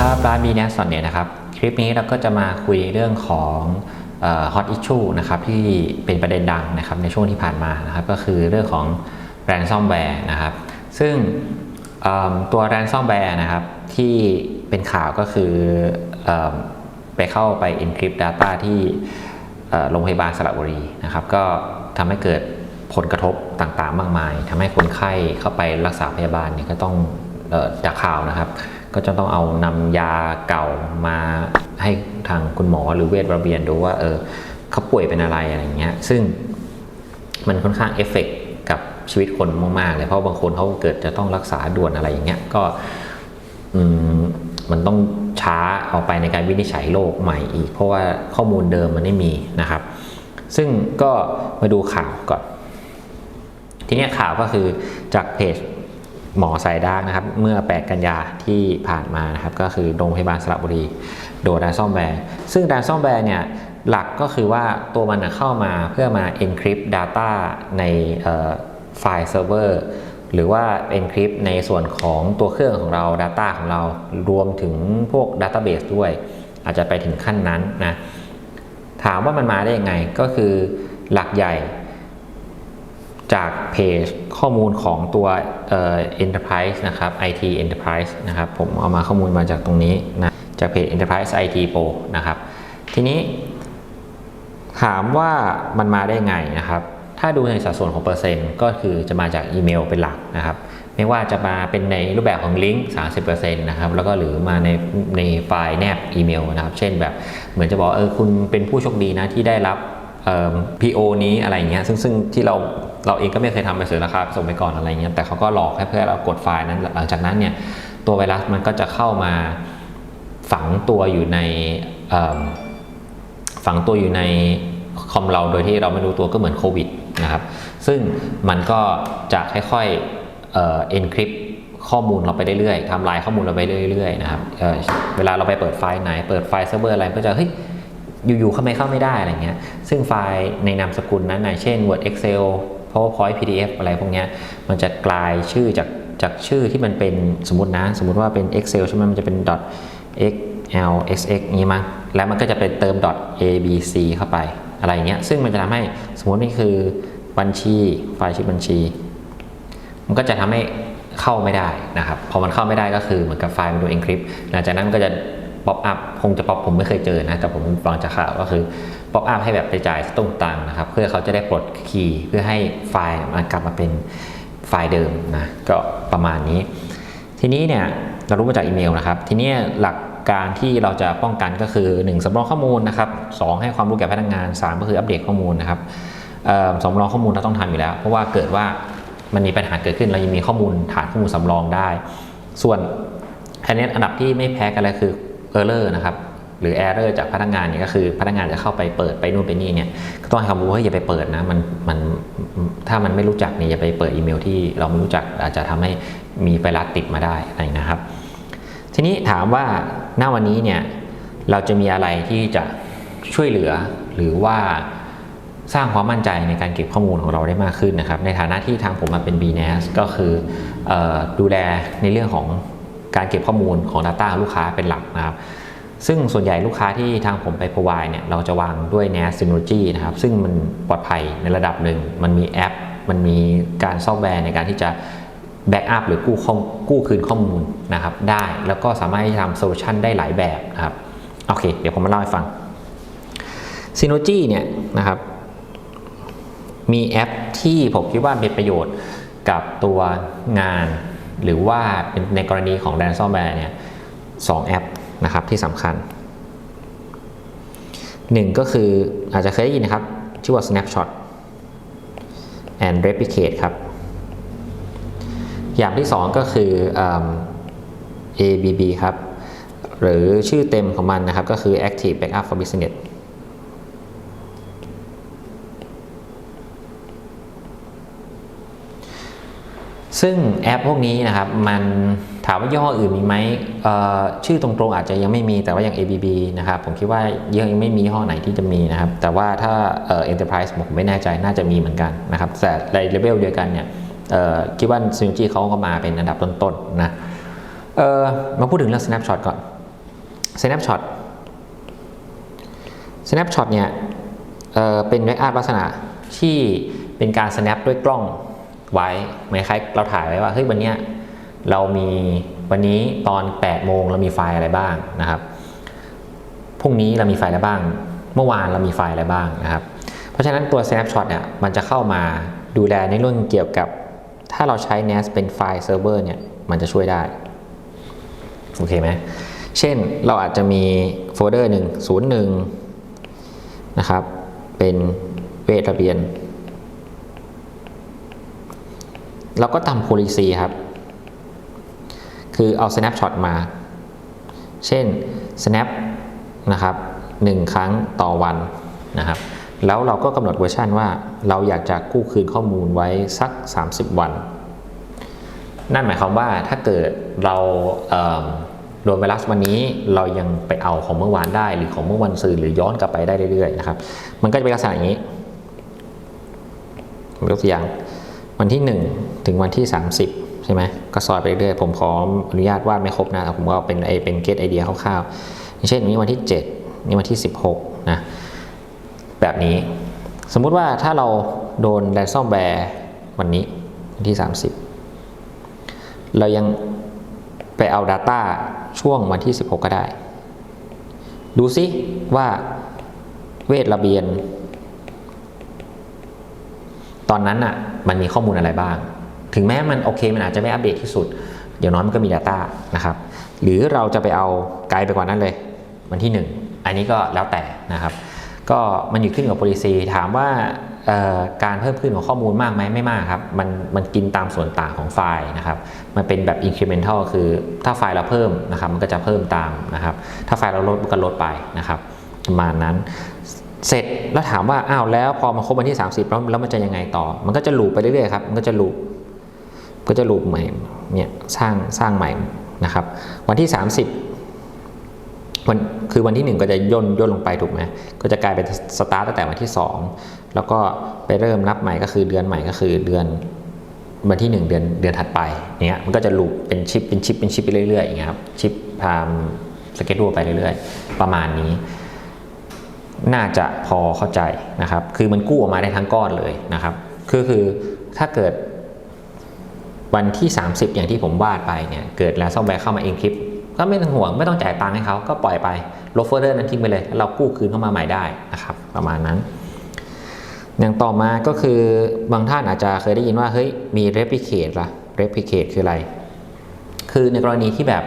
ครับร้าน b n e t สอนเนี่ยนะครับ คลิปนี้เราก็จะมาคุยเรื่องของฮอตอิชชูนะครับที่เป็นประเด็นดังนะครับในช่วงที่ผ่านมานะครับก็คือเรื่องของ ransomware นะครับ ซึ่งตัว ransomware นะครับที่เป็นข่าวก็คืออไปเข้าไป encrypt data ที่โรงพยาบาลสระบุรีนะครับ ก็ทำให้เกิดผลกระทบต่างๆ มากมายทำให้คนไข้เข้าไปรักษาพยาบาลเนี่ยก็ต้องจากข่าวนะครับ ก็จะต้องเอานำยาเก่ามาให้ทางคุณหมอหรือเวชระเบียนดูว่าเออเขาป่วยเป็นอะไรอะไรเงี้ยซึ่งมันค่อนข้างเอฟเฟกกับชีวิตคนมากๆเลยเพราะบางคนเขาเกิดจะต้องรักษาด่วนอะไรอย่างเงี้ยก็มมันต้องช้าเอาไปในการวินิจฉัยโรคใหม่อีก เพราะว่าข้อมูลเดิมมันไม่มีนะครับ ซึ่งก็มาดูข่าวก่อน ทีนี้ข่าวก็คือจากเพจ หมอสายดาร์กนะครับ เมื่อ 8 กันยาที่ผ่านมานะครับ ก็คือโรงพยาบาลสระบุรี โดนดานซ่อมแวร์ซึ่งดานซ่อมแวร์เนี่ยหลักก็คือว่าตัวมันเข้ามาเพื่อมา encrypt data ในไฟล์เซิร์ฟเวอร์หรือว่า encrypt ในส่วนของตัวเครื่องของเรา Data ของเรารวมถึงพวก Database ด้วย อาจจะไปถึงขั้นนั้นนะ ถามว่ามันมาได้ยังไงก็คือหลักใหญ่จากเพจ ข้อมูลของตัวเอ่อ Enterprise นะครับ IT Enterprise นะครับ ผมเอามาข้อมูลมาจากตรงนี้นะจากเพจ Enterprise IT Pro นะครับ ทีนี้ ถามว่ามันมาได้ไงนะครับ ถ้าดูในสัดส่วนของเปอร์เซ็นต์ก็คือจะมาจากอีเมลเป็นหลักนะครับไม่ว่าจะมาเป็นในรูปแบบของลิงก์30%นะครับ แล้วก็หรือมาในในไฟล์แนบอีเมลนะครับ เช่นแบบเหมือนจะบอกเออคุณเป็นผู้โชคดีนะที่ได้รับ เอ่อนี้อะไรเงี้ยซึ่งซึ่งที่เราเราเองก็ไม่เคยทำไปเสียราคาส่งไปก่อนอะไรเงี้ยแต่เขาก็หลอกให้เพื่อเรากดไฟล์นั้นหลังจากนั้นเนี่ยตัวไวรัสมันก็จะเข้ามาฝังตัวอยู่ในฝังตัวอยู่ในคอมเราโดยที่เราไม่รู้ตัวก็เหมือนโควิดนะครับ ซึ่งมันก็จะค่อยๆเอ่อ encrypt ข้อมูลเราไปเรื่อยๆทำลายข้อมูลเราไปเรื่อยๆนะครับเเวลาเราไปเปิดไฟล์ไหน เปิดไฟล์เซิร์ฟเวอร์อะไรก็จะเฮ้ย อยู่ๆเข้าไม่เข้าไม่ได้อะไรเงี้ย ซึ่งไฟล์ในนามสกุลนั้นนะเช่น Word Excel PowerPoint PDF อะไรพวกเนี้ยมันจะกลายชื่อจากจากชื่อที่มันเป็นสมมตินะ สมมติว่าเป็น Excel ใช่ไหมมันจะเป็น x l x x นี้มั้งแล้วมันก็จะไปเติม a b c เข้าไปอะไรเงี้ย ซึ่งมันจะทำให้สมมตินี่คือบัญชีไฟล์ชื่อบัญชี มันก็จะทำให้เข้าไม่ได้นะครับ พอมันเข้าไม่ได้ก็คือเหมือนกับไฟล์มันโดน encrypt หลังจากนั้นก็จะ ป๊อปอัพคงจะป๊อปผมไม่เคยเจอนะแต่ผมฟังจากข่าวก็คือป๊อปอัพให้แบบไปจ่ายสตุ้งตังค์นะครับเพื่อเขาจะได้ปลดคีย์เพื่อให้ไฟล์มันกลับมาเป็นไฟล์เดิมนะก็ประมาณนี้ ทีนี้เนี่ยเรารู้มาจากอีเมลนะครับ ทีนี้หลักการที่เราจะป้องกันก็คือ 1 สำรองข้อมูลนะครับ 2 ให้ความรู้แก่พนักงาน 3 ก็คืออัปเดตข้อมูลนะครับเอ่อสำรองข้อมูลเราต้องทำอยู่แล้ว เพราะว่าเกิดว่ามันมีปัญหาเกิดขึ้นเรายังมีข้อมูลฐานข้อมูลสำรองได้ ส่วนอันนี้อันดับที่ไม่แพ้กันเลยคือ error นะครับหรือ error จากพนักงานเนี่ยก็คือพนักงานจะเข้าไปเปิดไปนู่นไปนี่เนี่ยก็ต้องให้ความรู้ว่าอย่าไปเปิดนะมันมันถ้ามันไม่รู้จักเนี่ยอย่าไปเปิดอีเมลที่เราไม่รู้จักอาจจะทำให้มีไวรัสติดมาได้อะไรนะครับ ทีนี้ถามว่าหน้าวันนี้เนี่ยเราจะมีอะไรที่จะช่วยเหลือหรือว่าสร้างความมั่นใจในการเก็บข้อมูลของเราได้มากขึ้นนะครับ ในฐานะที่ทางผมมาเป็น BNAS ก็คือออดูแลในเรื่องของ การเก็บข้อมูลของ Data ลูกค้าเป็นหลักนะครับ ซึ่งส่วนใหญ่ลูกค้าที่ทางผมไป provide เนี่ยเราจะวางด้วย NAS Synology นะครับ ซึ่งมันปลอดภัยในระดับหนึ่ง มันมีแอป มันมีการซอฟต์แวร์ในการที่จะแบ็กอัพหรือกู้กู้คืนข้อมูลนะครับได้แล้วก็สามารถที่จะทำโซลูชันได้หลายแบบนะครับโอเค เดี๋ยวผมมาเล่าให้ฟัง Synology เนี่ยนะครับมีแอปที่ผมคิดว่าเป็นประโยชน์กับตัวงาน หรือว่าในกรณีของ ransomware เนี่ยสองแอปนะครับที่สำคัญหนึ่งก็คืออาจจะเคยได้ยินนะครับ ชื่อว่า snapshot and replicate ครับ อย่างที่สองก็คืออ ABB ครับ หรือชื่อเต็มของมันนะครับ ก็คือ Active Backup for Business ซึ่งแอปพวกนี้นะครับมันถามว่ายี่ห้ออื่นมีไหมชื่อตรงๆอาจจะยังไม่มีแต่ว่าอย่าง ABB นะครับผมคิดว่ายังไม่มียี่ห้อไหนที่จะมีนะครับ แต่ว่าถ้าเอ่อ Enterprise ผมไม่แน่ใจน่าจะมีเหมือนกันนะครับแต่ในเลเวลเดียวกันเนี่ยคิดว่า Synology เขาก็มาเป็นอันดับต้นๆนะมาพูดถึงเรื่อง Snapshot ก่อน snapshot snapshot เนี่ยเเป็นแบ็กอัพลักษณะที่เป็นการ snap ด้วยกล้อง ไว้เหมือนคล้ายเราถ่ายไว้ว่าเฮ้ยวันเนี้ยเรามีวันนี้ตอน 8 โมงเรามีไฟล์อะไรบ้างนะครับพรุ่งนี้เรามีไฟล์อะไรบ้าง เมื่อวานเรามีไฟล์อะไรบ้างนะครับ เพราะฉะนั้นตัว snapshot เนี่ยมันจะเข้ามาดูแลในเรื่องเกี่ยวกับ ถ้าเราใช้ NAS เป็นไฟล์เซิร์ฟเวอร์เนี่ยมันจะช่วยได้โอเคไหมเช่นเราอาจจะมีโฟลเดอร์หนึ่งศูนย์หนึ่งนะครับ เป็นเวทระเบียน เราก็ทำ policy ครับ คือเอา snapshot มา เช่น snap นะครับหนึ่งครั้งต่อวันนะครับ แล้วเราก็กำหนดเวอร์ชันว่าเราอยากจะกู้คืนข้อมูลไว้สัก 30 วัน นั่นหมายความว่าถ้าเกิดเราเโดนไวรัสวันนี้เรายังไปเอาของเมื่อวานได้หรือของเมื่อวันซืนหรือย้อนกลับไปได้เรื่อยๆนะครับ มันก็จะเป็นลักษณะอย่างนี้ผมยกตัวอย่าง วันที่ 1 ถึงวันที่ 30 ใช่ไหมก็ซอยไปเรื่อยๆผมขออนุญาตวาดไม่ครบนะแต่ผมก็เอาเป็นไอเป็นเกตไอเดียคร่าวๆอย่างเช่นนี้วันที่ 7 นี่วันที่ 16 นะ แบบนี้ สมมุติว่าถ้าเราโดนแรนซอมแวร์วันนี้วันที่ 30 เรายังไปเอา Data ช่วงวันที่ 16 ก็ได้ ดูซิว่าเวทระเบียน ตอนนั้นน่ะมันมีข้อมูลอะไรบ้าง ถึงแม้มันโอเคมันอาจจะไม่อัปเดตที่สุดเดี๋ยวน้อยมันก็มี Data นะครับหรือเราจะไปเอาไกลไปกว่านั้นเลย วันที่ 1 อันนี้ก็แล้วแต่นะครับ ก็มันอยู่ขึ้นกับ policy ถามว่าการเพิ่มขึ้นของข้อมูลมากไหมไม่มากครับ มันมันกินตามส่วนต่างของไฟล์นะครับ มันเป็นแบบ incremental คือถ้าไฟล์เราเพิ่มนะครับ มันก็จะเพิ่มตามนะครับ ถ้าไฟล์เราลดมันก็ลดไปนะครับประมาณนั้น เสร็จแล้วถามว่าอ้าวแล้วพอมาครบวันที่ 30 แล้วแล้วมันจะยังไงต่อ มันก็จะลูปไปเรื่อยๆครับมันก็จะลูปก็จะลูปใหม่เนี่ยสร้างสร้างใหม่นะครับ วันที่ 30วันคือวันที่ 1 ก็จะย่นย่นลงไปถูกไหมก็จะกลายเป็นสตาร์ตตั้งแต่วันที่ 2 แล้วก็ไปเริ่มนับใหม่ก็คือเดือนใหม่ก็คือเดือนวันที่ 1 เดือนเดือนถัดไปเนี้ยมันก็จะลูปเป็นชิปเป็นชิปเป็นชิปไปเรื่อยๆอย่างเงี้ยครับชิปพามสเกจดูไปเรื่อยๆ ประมาณนี้ น่าจะพอเข้าใจนะครับ คือมันกู้ออกมาได้ทั้งก้อนเลยนะครับ คือคือถ้าเกิดวันที่ 30 อย่างที่ผมวาดไปเนี่ย เกิดแล้วซอฟต์แวร์เข้ามาเองคลิป ก็ไม่ต้องห่วงไม่ต้องจ่ายตังค์ให้เขาก็ปล่อยไปลบโฟลเดอร์นั้นทิ้งไปเลยแล้วเรากู้คืนเข้ามาใหม่ได้นะครับ ประมาณนั้น อย่างต่อมาก็คือบางท่านอาจจะเคยได้ยินว่าเฮ้ยมี replicate ละ replicate คืออะไร คือในกรณีที่แบบ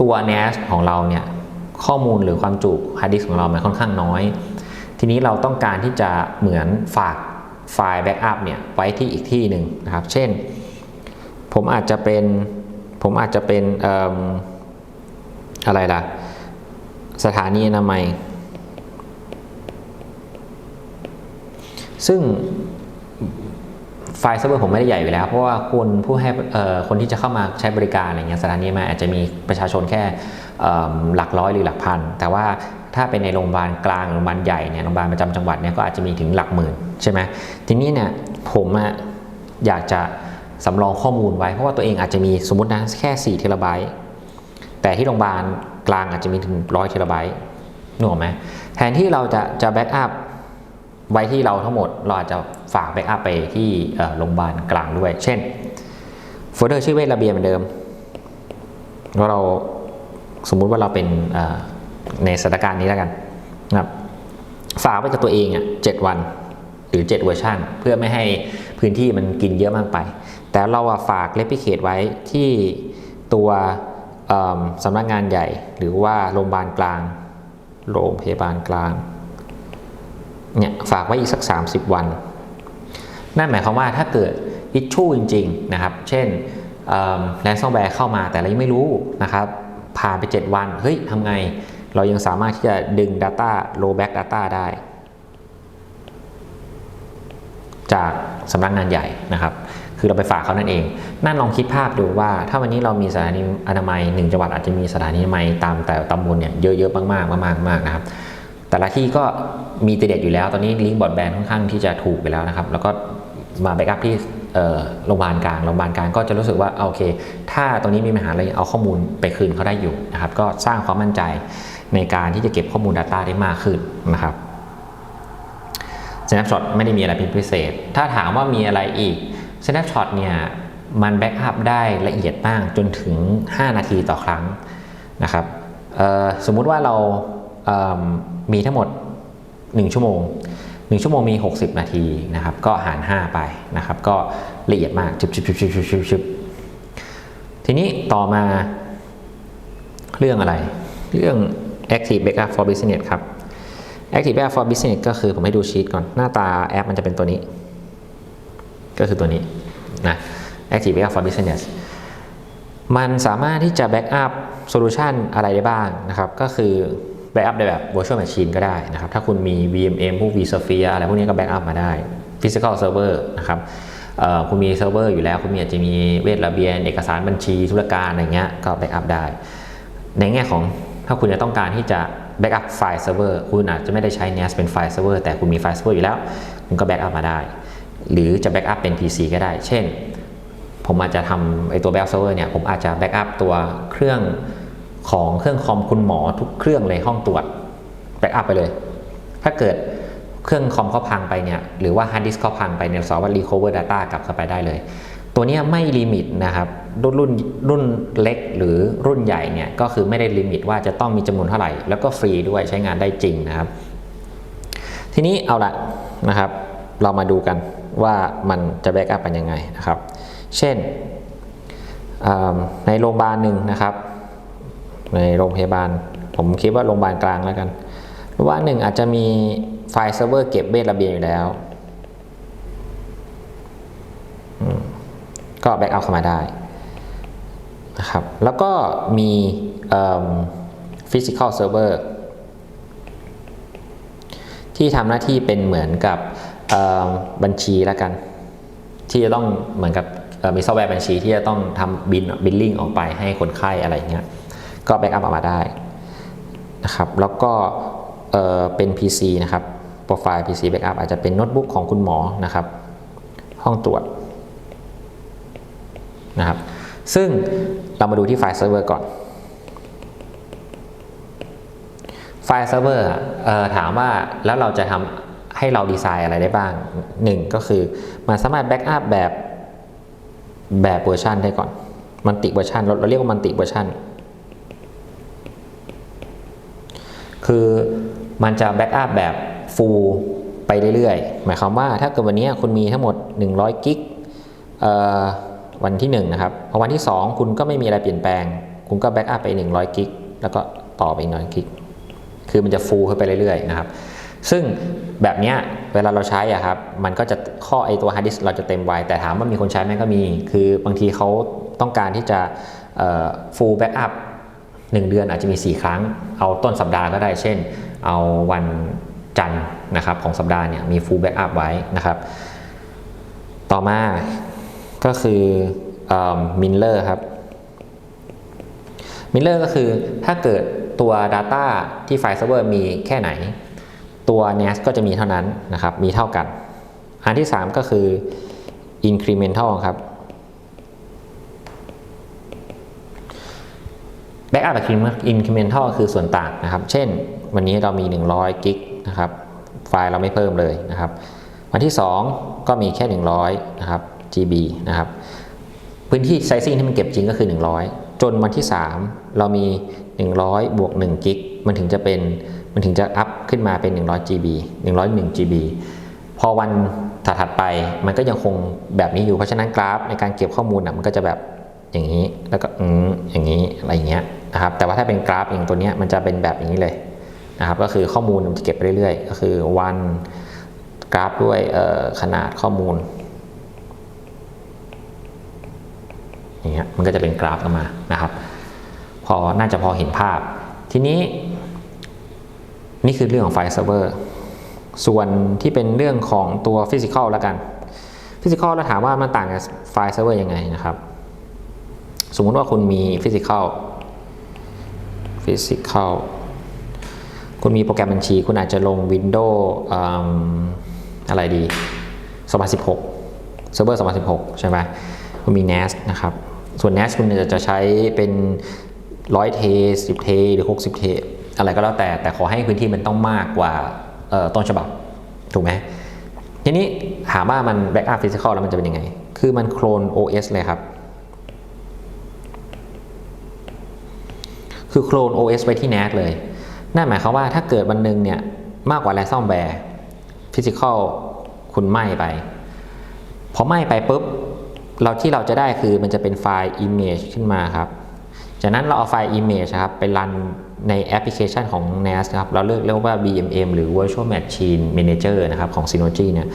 ตัว NAS ของเราเนี่ย ข้อมูลหรือความจุฮาร์ดดิสก์ของเรามันค่อนข้างน้อย ทีนี้เราต้องการที่จะเหมือนฝากไฟล์แบ็กอัพเนี่ยไว้ที่อีกที่หนึ่งนะครับ เช่น ผมอาจจะเป็นผมอาจจะเป็นออะไรล่ะ สถานีอนามัยซึ่ง ไฟล์เซิร์ฟเวอร์ผมไม่ได้ใหญ่อยู่แล้ว เพราะว่าคนผู้ให้คนที่จะเข้ามาใช้บริการอะไรเงี้ยสถานีมาอาจจะมีประชาชนแค่หลักร้อยหรือหลักพัน แต่ว่าถ้าเป็นในโรงพยาบาลกลางโรงพยาบาลใหญ่เนี่ยโรงพยาบาลประจำจังหวัดเนี่ยก็อาจจะมีถึงหลักหมื่นใช่ไหมทีนี้เนี่ยผมอะอยากจะสำรองข้อมูลไว้เพราะว่าตัวเองอาจจะมีสมมตินะแค่4เทราไบต์แต่ที่โรงพยาบาลกลางอาจจะมีถึงร้อยเทราไบต์นึกออกไหมแทนที่เราจะจะแบ็กอัพ ไว้ที่เราทั้งหมดเราอาจจะฝากแบ็กอัพไปที่โรงพยาบาลกลางด้วย เช่นโฟลเดอร์ชื่อเวทระเบียนเหมือนเดิมว่าเราสมมุติว่าเราเป็นในสถานการณ์นี้แล้วกันนะครับฝากไว้กับตัวเองอะเจ็ดวัน หรือ 7 เวอร์ชันเพื่อไม่ให้พื้นที่มันกินเยอะมากไป แต่เราฝากเลพิเคทไว้ที่ตัวสำนักงานใหญ่ หรือว่าโรงพยาบาลกลาง โรงพยาบาลกลาง เนี่ยฝากไว้อีกสัก 30 วัน นั่นหมายความว่าถ้าเกิดอิชชูจริงๆนะครับ เช่นแรนซอมแวร์เข้ามาแต่เรายังไม่รู้นะครับ ผ่านไป 7 วัน เฮ้ยทำไง เรายังสามารถที่จะดึง Data rollback data ได้ จากสำนักงานใหญ่นะครับ คือเราไปฝากเขานั่นเอง นั่นลองคิดภาพดูว่า ถ้าวันนี้เรามีสถานีอนามัยหนึ่งจังหวัดอาจจะมีสถานีอนามัยตามแต่ตำบลเนี่ยเยอะๆมากๆมากๆนะครับ แต่ละที่ก็มีติเด็ดอยู่แล้ว ตอนนี้ลิงก์บอดแบนค่อนข้างที่จะถูกไปแล้วนะครับ แล้วก็มาแบ็กอัพที่โรงพยาบาลกลางโรงพยาบาลกลางก็จะรู้สึกว่าโอเค ถ้าตรงนี้มีปัญหาอะไรเอาข้อมูลไปคืนเขาได้อยู่นะครับ ก็สร้างความมั่นใจในการที่จะเก็บข้อมูล Data ได้มากขึ้นนะครับ Snapshot ไม่ได้มีอะไรพิเศษ ถ้าถามว่ามีอะไรอีก Snapshot เนี่ยมันแบ็กอัพได้ละเอียดมากจนถึง 5 นาทีต่อครั้งนะครับสมมุติว่าเรา มีทั้งหมด 1 ชั่วโมง 1 ชั่วโมงมี 60 นาทีนะครับ ก็หาร 5 ไปนะครับ ก็ละเอียดมากชิบชิบชิบชิบชิบชิบทีนี้ต่อมาเรื่องอะไร เรื่อง Active Backup for Business ครับ Active Backup for Business ก็คือผมให้ดูชีตก่อน หน้าตาแอปมันจะเป็นตัวนี้ ก็คือตัวนี้นะ Active Backup for Business มันสามารถที่จะแบ็กอัพโซลูชันอะไรได้บ้างนะครับ ก็คือ แบ็กอัพในแบบ virtual machine ก็ได้นะครับ ถ้าคุณมี VMM พวก vSphere อะไรพวกนี้ก็แบ็กอัพมาได้ physical server นะครับคุณมีเซิร์ฟเวอร์อยู่แล้ว คุณมีอาจจะมีเวทระเบียน เอกสารบัญชีธุรการอะไรเงี้ยก็แบ็กอัพได้ ในแง่ของถ้าคุณจะต้องการที่จะแบ็กอัพไฟล์เซิร์ฟเวอร์คุณอาจจะไม่ได้ใช้ NAS เป็นไฟล์เซิร์ฟเวอร์แต่คุณมีไฟล์เซิร์ฟเวอร์อยู่แล้ว คุณก็แบ็กอัพมาได้ หรือจะแบ็กอัพเป็น PC ก็ได้ เช่น ผมอาจจะทำไอตัวแบ็กเซิร์ฟเวอร์เนี่ยผมอาจจะแบ็กอัพตัวเครื่อง ของเครื่องคอมคุณหมอทุกเครื่องเลยห้องตรวจแบ็กอัพไปเลย ถ้าเกิดเครื่องคอมเขาพังไปเนี่ยหรือว่าฮาร์ดดิสก์เขาพังไปเนี่ยสามารถรีคอเวอร์ดาต้ากลับเข้าไปได้เลย ตัวนี้ไม่ลิมิตนะครับ รุ่นรุ่นรุ่นเล็กหรือรุ่นใหญ่เนี่ยก็คือไม่ได้ลิมิตว่าจะต้องมีจำนวนเท่าไหร่ แล้วก็ฟรีด้วยใช้งานได้จริงนะครับ ทีนี้เอาละนะครับ เรามาดูกันว่ามันจะแบ็กอัพเป็นยังไงนะครับ เช่นในโรงพยาบาลหนึ่งนะครับ ในโรงพยาบาล ผมคิดว่าโรงพยาบาลกลางแล้วกันโรงพยาบาลหนึ่งอาจจะมีไฟล์เซิร์ฟเวอร์เก็บเบสระเบียงอยู่แล้วก็แบ็กเอัพเข้ามาได้นะครับ แล้วก็มีฟิสิกอลเซิร์ฟเวอร์ที่ทำหน้าที่เป็นเหมือนกับบัญชีแล้วกัน ที่จะต้องเหมือนกับมีซอฟต์แวร์บัญชีที่จะต้องทำบินบิลลิ่งออกไปให้คนไข้อะไรเงี้ย ก็แบ็กอัพออกมาได้นะครับ แล้วก็เเป็น PC นะครับ โปรไฟล์ PC Backup อาจจะเป็นโน้ตบุ๊กของคุณหมอนะครับ ห้องตรวจนะครับ ซึ่งเรามาดูที่ไฟล์เซิร์ฟเวอร์ก่อน ไฟล์เซิร์ฟเวอร์ถามว่าแล้วเราจะทำให้เราดีไซน์อะไรได้บ้างหนึ่งก็คือมันสามารถแบ็กอัพแบบแบบเวอร์ชันได้ก่อน มันติเวอร์ชันเราเราเรียกว่ามันติเวอร์ชัน คือมันจะแบ็กอัพแบบฟูลไปเรื่อยๆ หมายความว่าถ้าเกิดวันนี้คุณมีทั้งหมด 100 กิกวันที่1นะครับพอวันที่ 2 คุณก็ไม่มีอะไรเปลี่ยนแปลง คุณก็แบ็กอัพไป 100 กิก แล้วก็ต่อไปอีก100กิก คือมันจะฟูขึ้นไปเรื่อยๆ นะครับ ซึ่งแบบนี้เวลาเราใช้อะครับ มันก็จะข้อไอตัวฮาร์ดดิสเราจะเต็มไว แต่ถามว่ามีคนใช้ไหมก็มี คือบางทีเขาต้องการที่จะฟูลแบ็กอัพ หนึ่งเดือนอาจจะมี 4 ครั้ง เอาต้นสัปดาห์ก็ได้ เช่น เอาวันจันทร์นะครับของสัปดาห์เนี่ยมีฟูลแบ็กอัพไว้นะครับ ต่อมาก็คือมินเลอร์ครับมิลเลอร์ก็คือถ้าเกิดตัว Data ที่ไฟล์เซิร์ฟเวอร์มีแค่ไหน ตัว NAS ก็จะมีเท่านั้นนะครับ มีเท่ากัน อันที่ 3 ก็คือ incremental ครับ backup incremental คือส่วนต่างนะครับ เช่น วันนี้เรามี 100กิกนะครับไฟล์เราไม่เพิ่มเลยนะครับวันที่ 2 ก็มีแค่ 100นะครับ GB นะครับพื้นที่ไซซิ่งที่มันเก็บจริงก็คือ 100 จนวันที่ 3 เรามี 100 บวก1กิกมันถึงจะเป็นมันถึงจะอัพขึ้นมาเป็น 100 GB 101 GB พอวันถัดๆไปมันก็ยังคงแบบนี้อยู่เพราะฉะนั้นกราฟในการเก็บข้อมูลนะมันก็จะแบบอย่างนี้แล้วก็อืมอย่างนี้อะไรเงี้ย นะครับแต่ว่าถ้าเป็นกราฟอย่างตัวนี้มันจะเป็นแบบอย่างนี้เลยนะครับก็คือข้อมูลมันจะเก็บไปเรื่อยๆ ก็คือวันกราฟด้วยขนาดข้อมูลอย่างเงี้ยมันก็จะเป็นกราฟออกมานะครับพอน่าจะพอเห็นภาพ ทีนี้ นี่คือเรื่องของไฟล์เซิร์ฟเวอร์ส่วนที่เป็นเรื่องของตัวฟิสิกอลแล้วกันฟิสิกอลเราถามว่ามันต่างกับไฟล์เซิร์ฟเวอร์ยังไงนะครับ สมมุติว่าคุณมีฟิสิกอล ฟิสิกอลคุณมีโปรแกรมบัญชี คุณอาจจะลง Windows อะไรดี 2016 Server 2016 ใช่ไหมคุณมี NAS นะครับ ส่วน NAS คุณจะจะใช้เป็น100เท10เท หรือ60เท อะไรก็แล้วแต่ แต่ขอให้พื้นที่มันต้องมากกว่าต้นฉบับ ถูกไหมทีนี้ถามว่ามัน backup physical แล้วมันจะเป็นยังไง คือมันโคลน OS เลยครับ คือโคลน OS ไปที่ NAS เลย นั่นหมายความว่าถ้าเกิดวันหนึ่งเนี่ยมากกว่า ransomware physical คุณไหม้ไป พอไหม้ไปปุ๊บ เราที่เราจะได้คือมันจะเป็นไฟล์ image ขึ้นมาครับ จากนั้นเราเอาไฟล์ image ครับไปรันในแอปพลิเคชันของ NAS ครับ เราเรียกเรียกว่า BMM หรือ Virtual Machine Manager นะครับของ Synology เนี่ย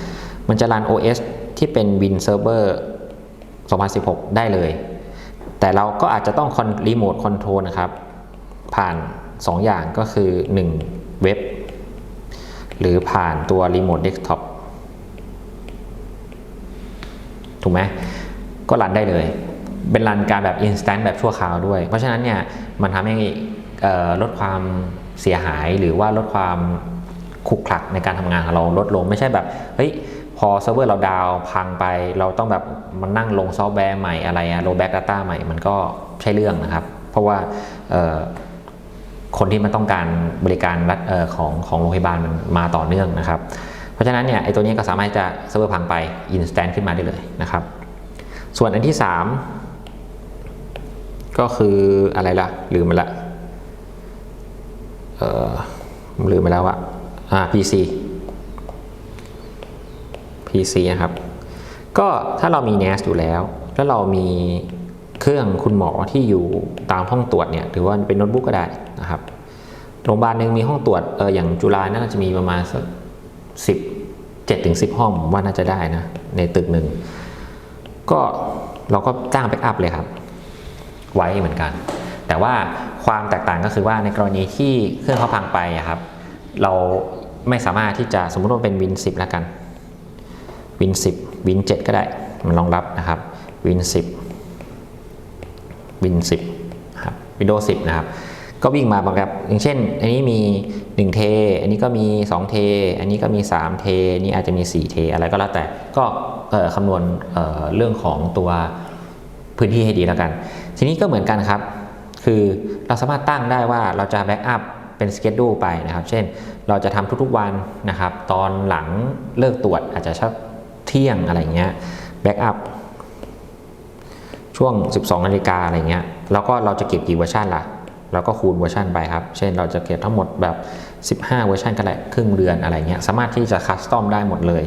มันจะรัน OS ที่เป็น Win Server 2016 ได้เลย แต่เราก็อาจจะต้อง Remote Control นะครับ ผ่าน 2 อย่างก็คือ 1 เว็บ หรือผ่านตัว Remote Desktop ถูกไหมก็รันได้เลย เป็นรันการแบบ instant แบบชั่วคราวด้วย เพราะฉะนั้นเนี่ยมันทำให้ลดความเสียหายหรือว่าลดความขลุกขลักในการทำงานของเราลดลงไม่ใช่แบบเฮ้ยพอเซิร์ฟเวอร์เราดาวพังไปเราต้องแบบมันนั่งลงซอฟต์แวร์ใหม่อะไรอะโรแบ็กดาต้าใหม่มันก็ใช่เรื่องนะครับ เพราะว่า คนที่มันต้องการบริการรัฐของของโรงพยาบาลมันมาต่อเนื่องนะครับ เพราะฉะนั้นเนี่ยไอ้ตัวนี้ก็สามารถจะเซิร์ฟเวอร์พังไป instant ขึ้นมาได้เลยนะครับ ส่วนอันที่ 3 ก็คืออะไรล่ะ ลืมไปละเออลืมไปแล้วอะอ่า PC PC นะครับ ก็ถ้าเรามี NAS อยู่แล้ว แล้วเรามีเครื่องคุณหมอที่อยู่ตามห้องตรวจเนี่ย หรือว่าเป็นโน้ตบุ๊กก็ได้ นะครับโรงพยาบาลหนึ่งมีห้องตรวจเอออย่างจุฬาน่าจะมีประมาณสักสิบเจ็ดถึงสิบห้องผมว่าน่าจะได้นะในตึกหนึ่งก็เราก็จ้างแบ็กอัพเลยครับ ไว้เหมือนกัน แต่ว่าความแตกต่างก็คือว่าในกรณีที่เครื่องเขาพังไปครับ เราไม่สามารถที่จะสมมุติว่าเป็น Win 10แล้วกัน Win 10 Win 7ก็ได้มันรองรับนะครับ Win 10 Win 10ครับ Windows 10นะครับ ก็วิ่งมาแบบอย่างเช่น อันนี้มี 1 เท อันนี้ก็มี 2 เท อันนี้ก็มี 3 เทนนี้อาจจะมี 4 เท อะไรก็แล้วแต่ ก็คำนวณเเรื่องของตัวพื้นที่ให้ดีแล้วกัน ทีนี้ก็เหมือนกันครับ คือเราสามารถตั้งได้ว่าเราจะแบ็กอัพเป็นสเกจดูไปนะครับ เช่น เราจะทำทุกๆวันนะครับ ตอนหลังเลิกตรวจอาจจะชักเที่ยงอะไรเงี้ย แบ็กอัพช่วง 12 นาฬิกาอะไรเงี้ย แล้วก็เราจะเก็บกี่เวอร์ชันล่ะ เราก็คูณเวอร์ชันไปครับ เช่นเราจะเก็บทั้งหมดแบบ 15 เวอร์ชันก็ได้ครึ่งเดือนอะไรเงี้ย สามารถที่จะคัสตอมได้หมดเลย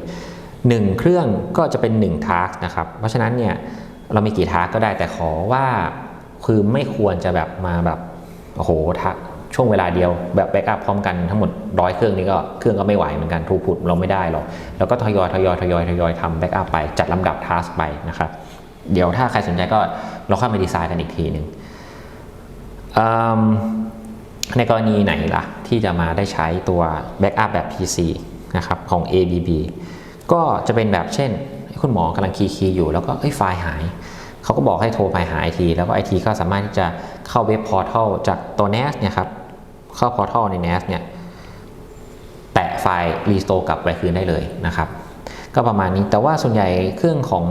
1 เครื่องก็จะเป็น1ทาร์กนะครับ เพราะฉะนั้นเนี่ยเรามีกี่ทาร์กก็ได้แต่ขอว่าคือไม่ควรจะแบบมาแบบโอ้โหทักช่วงเวลาเดียวแบบแบ็กอัพพร้อมกันทั้งหมดร้อยเครื่องนี้ก็เครื่องก็ไม่ไหวเหมือนกันทูพุทเราไม่ได้หรอก แล้วก็ทยอยทยอยทยอยทยอยทำแบ็กอัพไปจัดลำดับทาสไปนะครับ เดี๋ยวถ้าใครสนใจก็เราค่อยมาดีไซน์กันอีกทีหนึ่ง ในกรณีไหนล่ะ ที่จะมาได้ใช้ตัวแบ็กอัพแบบ PC นะครับของ ABB ก็จะเป็นแบบเช่น คุณหมอกำลังคีย์คีย์อยู่แล้วก็ไฟล์หาย เขาก็บอกให้โทรไปหาไอทีแล้วก็ไอทีก็สามารถที่จะเข้าเว็บพอร์ทัลจากตัว NAS เนี่ยครับเข้าพอร์ทัลใน NAS เนี่ยแตะไฟล์รีสโตร์กลับไปคืนได้เลยนะครับก็ประมาณนี้แต่ว่าส่วนใหญ่เครื่องของ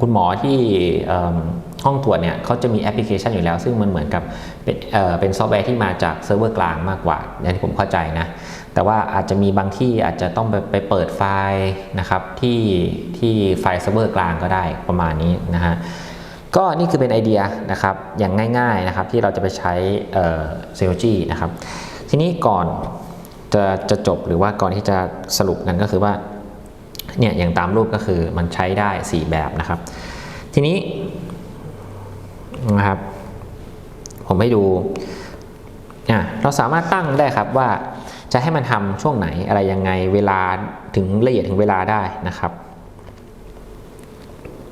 คุณหมอที่ ห้องตรวจเนี่ยเขาจะมีแอปพลิเคชันอยู่แล้ว ซึ่งมันเหมือนกับเป็นเอ่อเป็นซอฟต์แวร์ที่มาจากเซิร์ฟเวอร์กลางมากกว่าอย่างที่ผมเข้าใจนะแต่ว่าอาจจะมีบางที่อาจจะต้องไปไปเปิดไฟล์นะครับที่ที่ไฟล์เซิร์ฟเวอร์กลางก็ได้ประมาณนี้นะฮะก็นี่คือเป็นไอเดียนะครับอย่างง่ายๆนะครับที่เราจะไปใช้เซลจีนะครับทีนี้ก่อนจะจะจบหรือว่าก่อนที่จะสรุปกันก็คือว่าเนี่ยอย่างตามรูปก็คือมันใช้ได้ 4 แบบนะครับ ทีนี้ นะครับ ผมให้ดูอะเราสามารถตั้งได้ครับว่าจะให้มันทำช่วงไหนอะไรยังไงเวลาถึงละเอียดถึงเวลาได้นะครับ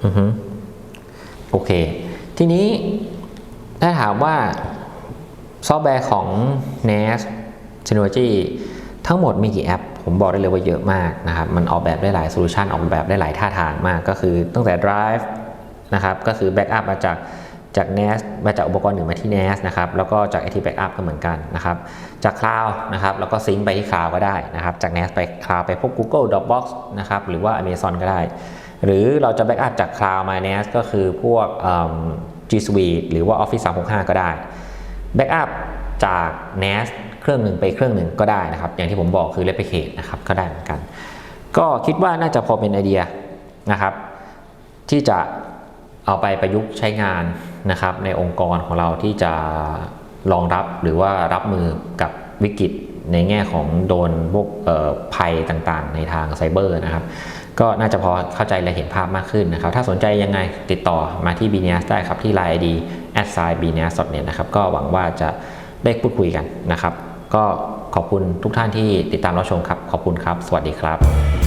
อือฮึโอเค ทีนี้ถ้าถามว่าซอฟต์แวร์ของ NAS Synology ทั้งหมดมีกี่แอป ผมบอกได้เลยว่าเยอะมากนะครับ มันออกแบบได้หลายโซลูชันออกแบบได้หลายท่าทางมากก็คือตั้งแต่ Drive นะครับ ก็คือแบ็กอัพมาจาก จาก NAS มาจากอุปกรณ์หนึ่งมาที่ NAS นะครับ แล้วก็จาก IT Backup ก็เหมือนกันนะครับ จากคลาวนะครับ แล้วก็ซิงค์ไปที่คลาวก็ได้นะครับ จาก NAS ไปคลาวไปพวก Google Dropbox นะครับ หรือว่า Amazon ก็ได้ หรือเราจะแบ็กอัพจาก Cloud My NAS ก็คือพวก G Suite หรือว่า Office 365 ก็ได้แบ็กอัพจาก NAS เครื่องหนึ่งไปเครื่องหนึ่งก็ได้นะครับ อย่างที่ผมบอกคือ Replicate นะครับ ก็ได้เหมือนกัน ก็คิดว่าน่าจะพอเป็นไอเดียนะครับ ที่จะเอาไปประยุกต์ใช้งาน นะครับในองค์กรของเราที่จะรองรับหรือว่ารับมือกับวิกฤตในแง่ของโดนพวกภัยต่างๆ ในทางไซเบอร์นะครับ ก็น่าจะพอเข้าใจและเห็นภาพมากขึ้นนะครับ ถ้าสนใจยังไงติดต่อมาที่ b n s ได้ครับ ที่ Line ID a d s i g n b n s n e t นะครับ ก็หวังว่าจะได้พูดคุยกันนะครับ ก็ขอบคุณทุกท่านที่ติดตามรับชมครับ ขอบคุณครับ สวัสดีครับ